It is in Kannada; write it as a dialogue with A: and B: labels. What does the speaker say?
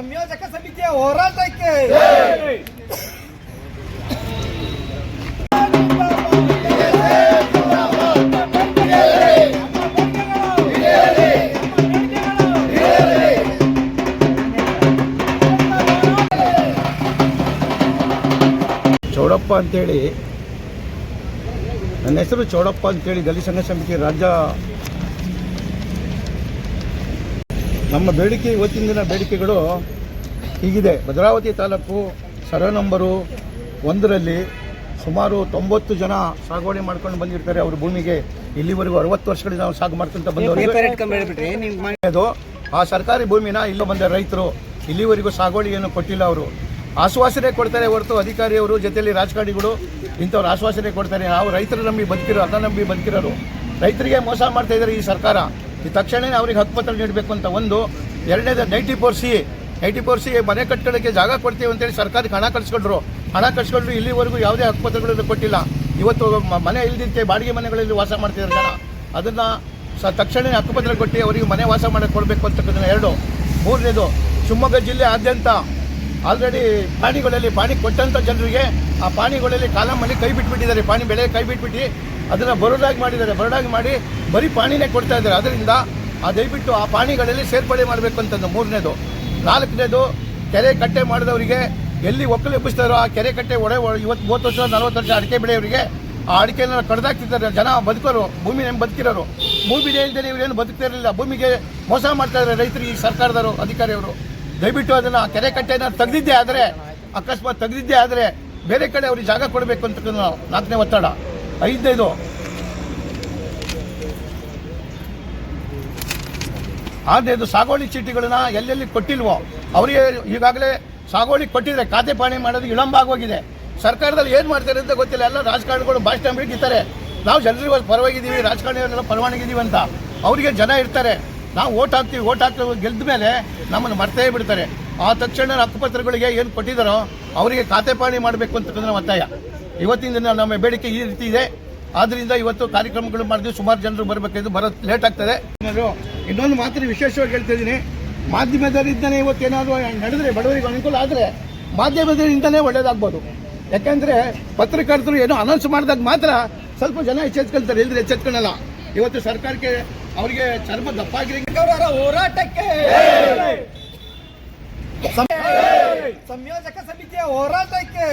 A: ಸಂಯೋಜಕ ಸಮಿತಿಯ ಹೋರಾಟಕ್ಕೆ.
B: ಚೌಡಪ್ಪ ಅಂತೇಳಿ ನನ್ನ ಹೆಸರು ಚೌಡಪ್ಪ ಅಂತೇಳಿ ದಲಿತ ಸಂಘ ಸಮಿತಿ ರಾಜ್ಯ ನಮ್ಮ ಬೇಡಿಕೆ ಇವತ್ತಿನ ದಿನ ಬೇಡಿಕೆಗಳು ಹೀಗಿದೆ. ಭದ್ರಾವತಿ ತಾಲೂಕು ಸರ ನಂಬರು ಒಂದರಲ್ಲಿ ಸುಮಾರು ತೊಂಬತ್ತು ಜನ ಸಾಗುವಳಿ ಮಾಡ್ಕೊಂಡು ಬಂದಿರ್ತಾರೆ. ಅವ್ರ ಭೂಮಿಗೆ ಇಲ್ಲಿವರೆಗೂ ಅರವತ್ತು ವರ್ಷಗಳಿಂದ ನಾವು ಸಾಗು ಮಾಡ್ಕೊಂತ ಬಂದವರು ಅದು ಆ ಸರ್ಕಾರಿ ಭೂಮಿನ ಇಲ್ಲ ಬಂದ ರೈತರು ಇಲ್ಲಿವರೆಗೂ ಸಾಗುವಳಿ ಏನು ಕೊಟ್ಟಿಲ್ಲ ಅವರು. ಆಶ್ವಾಸನೆ ಕೊಡ್ತಾರೆ ಹೊರತು ಅಧಿಕಾರಿಯವರು ಜೊತೆಯಲ್ಲಿ ರಾಜಕಾರಣಿಗಳು ಇಂಥವ್ರು ಆಶ್ವಾಸನೆ ಕೊಡ್ತಾರೆ. ನಾವು ರೈತರು ನಂಬಿ ಬದುಕಿರೋ ಅದ ನಂಬಿ ಬದುಕಿರೋರು ರೈತರಿಗೆ ಮೋಸ ಮಾಡ್ತಾ ಇದ್ದಾರೆ ಈ ಸರ್ಕಾರ. ಈ ತಕ್ಷಣವೇ ಅವ್ರಿಗೆ ಹಕ್ಕುಪತ್ರ ನೀಡಬೇಕು ಅಂತ ಒಂದು. ಎರಡನೇದು ninety four C ninety four C ಮನೆ ಕಟ್ಟಡಕ್ಕೆ ಜಾಗ ಕೊಡ್ತೀವಿ ಅಂತೇಳಿ ಸರ್ಕಾರಕ್ಕೆ ಹಣ ಕಳಿಸ್ಕೊಂಡ್ರು. ಹಣ ಕಳಿಸ್ಕೊಂಡ್ರು ಇಲ್ಲಿವರೆಗೂ ಯಾವುದೇ ಹಕ್ಕುಪತ್ರಗಳನ್ನು ಕೊಟ್ಟಿಲ್ಲ. ಇವತ್ತು ಮನೆ ಇಲ್ಲದಂತೆ ಬಾಡಿಗೆ ಮನೆಗಳಲ್ಲಿ ವಾಸ ಮಾಡ್ತಿದ್ದಾರೆ ಜನ. ಅದನ್ನು ಸ ತಕ್ಷಣ ಹಕ್ಕುಪತ್ರ ಕೊಟ್ಟು ಅವರಿಗೆ ಮನೆ ವಾಸ ಮಾಡಕ್ಕೆ ಕೊಡಬೇಕು ಅಂತಕ್ಕಂಥ ಎರಡು. ಮೂರನೇದು, ಶಿವಮೊಗ್ಗ ಜಿಲ್ಲೆ ಆದ್ಯಂತ ಆಲ್ರೆಡಿ ಪಾಣಿಗಳಲ್ಲಿ ಪಾಣಿ ಕೊಟ್ಟಂಥ ಜನರಿಗೆ ಆ ಪಾಣಿಗಳಲ್ಲಿ ಕಾಲಮಲ್ಲಿ ಕೈ ಬಿಟ್ಬಿಟ್ಟಿದ್ದಾರೆ. ಪಾಣಿ ಬೆಳೆ ಕೈ ಬಿಟ್ಬಿಟ್ಟು ಅದನ್ನು ಬರೋದಾಗಿ ಮಾಡಿದ್ದಾರೆ. ಬರೋದಾಗಿ ಮಾಡಿ ಬರೀ ಪಾಣಿನೇ ಕೊಡ್ತಾ ಇದ್ದಾರೆ. ಅದರಿಂದ ಆ ದಯವಿಟ್ಟು ಆ ಪಾಣಿಗಳಲ್ಲಿ ಸೇರ್ಪಡೆ ಮಾಡಬೇಕು ಅಂತಂದು ಮೂರನೇದು. ನಾಲ್ಕನೇದು, ಕೆರೆ ಕಟ್ಟೆ ಮಾಡಿದವರಿಗೆ ಎಲ್ಲಿ ಒಕ್ಕಲು ಎಬ್ಬಿಸ್ತಾರೋ ಆ ಕೆರೆ ಕಟ್ಟೆ ಒಡೆ ಇವತ್ತು ಮೂವತ್ತು ವರ್ಷ, ನಲ್ವತ್ತು ವರ್ಷ ಅಡಿಕೆ ಬೆಳೆಯವರಿಗೆ ಆ ಅಡಿಕೆನ ಕಡ್ದಾಕ್ತಿದ್ದಾರೆ. ಜನ ಬದುಕೋರು, ಭೂಮಿ ನೆಮ್ ಬದುಕಿರೋರು. ಭೂಮಿ ಇಲ್ಲದೆ ಇವರೇನು ಬದುಕ್ತಾ ಇರಲಿಲ್ಲ. ಭೂಮಿಗೆ ಮೋಸ ಮಾಡ್ತಾ ಇದ್ದಾರೆ ರೈತರಿಗೆ ಈ ಸರ್ಕಾರದವರು, ಅಧಿಕಾರಿಯವರು. ದಯವಿಟ್ಟು ಅದನ್ನು ಆ ಕೆರೆ ಕಟ್ಟೆನ ತೆಗೆದಿದ್ದೇ ಆದರೆ, ಅಕಸ್ಮಾತ್ ತೆಗೆದಿದ್ದೇ ಆದರೆ ಬೇರೆ ಕಡೆ ಅವ್ರಿಗೆ ಜಾಗ ಕೊಡಬೇಕು ಅಂತ ನಾಲ್ಕನೇ ಒತ್ತಡ. ಐದನೇದು ಆರನೇದು ಸಾಗೋಳಿ ಚೀಟಿಗಳನ್ನ ಎಲ್ಲೆಲ್ಲಿ ಕೊಟ್ಟಿಲ್ವೋ, ಅವರಿಗೆ ಈಗಾಗಲೇ ಸಾಗೋಳಿ ಕೊಟ್ಟಿದ್ರೆ, ಖಾತೆ ಪಾಣಿ ಮಾಡೋದು ವಿಳಂಬ ಆಗೋಗಿದೆ. ಸರ್ಕಾರದಲ್ಲಿ ಏನು ಮಾಡ್ತಾರೆ ಅಂತ ಗೊತ್ತಿಲ್ಲ, ಎಲ್ಲ ರಾಜಕಾರಣಿಗಳು ಭಾಷಣ ಬಿಡ್ತಾರೆ ನಾವು ಜನರಿಗೆ ಪರವಾಗಿದ್ದೀವಿ, ರಾಜಕಾರಣಿಯವರೆಲ್ಲ ಪರವಾಗಿದ್ದೀವಿ ಅಂತ. ಅವರಿಗೆ ಜನ ಇರ್ತಾರೆ. ನಾವು ಓಟ್ ಹಾಕ್ತೀವಿ, ಓಟ್ ಹಾಕಿ ಗೆದ್ದ ಮೇಲೆ ನಮ್ಮನ್ನು ಮರ್ತೇ ಬಿಡ್ತಾರೆ. ಆ ತಕ್ಷಣ ಹಕ್ಕುಪತ್ರಗಳಿಗೆ ಏನು ಕೊಟ್ಟಿದ್ದಾರೋ ಅವರಿಗೆ ಖಾತೆ ಪಾಣಿ ಮಾಡಬೇಕು ಅಂತಕ್ಕಂಥ ಒತ್ತಾಯ. ಇವತ್ತಿನ ದಿನ ನಮ್ಮ ಬೇಡಿಕೆ ಈ ರೀತಿ ಇದೆ. ಆದ್ರಿಂದ ಇವತ್ತು ಕಾರ್ಯಕ್ರಮಗಳು ಮಾಡಿದ್ವಿ ಸುಮಾರು ಜನರು ಬರಬೇಕಿದ್ದು ಬರೋದು ಲೇಟ್ ಆಗ್ತದೆ. ಇನ್ನೊಂದು ಮಾತ್ರ ವಿಶೇಷವಾಗಿ ಹೇಳ್ತಾ ಇದ್ದೀನಿ. ಇವತ್ತು ಏನಾದರೂ ನಡೆದ್ರೆ, ಬಡವರಿಗೆ ಅನುಕೂಲ ಆದರೆ ಮಾಧ್ಯಮದಿಂದನೇ ಒಳ್ಳೇದಾಗ್ಬೋದು. ಯಾಕಂದ್ರೆ ಪತ್ರಕರ್ತರು ಏನೋ ಅನೌನ್ಸ್ ಮಾಡಿದಾಗ ಮಾತ್ರ ಸ್ವಲ್ಪ ಜನ ಎಚ್ಚೆತ್ಕೊಳ್ತಾರೆ. ಇಲ್ಲದ್ರೆ ಎಚ್ಚೆತ್ಕೊಳ್ಳಲ್ಲ ಇವತ್ತು ಸರ್ಕಾರಕ್ಕೆ ಅವರಿಗೆ ಚರ್ಮ ದಪ್ಪಾಗಿರಿ
A: ಅವರ ಹೋರಾಟಕ್ಕೆ ಸಂಯೋಜಕ ಸಮಿತಿಯ ಹೋರಾಟಕ್ಕೆ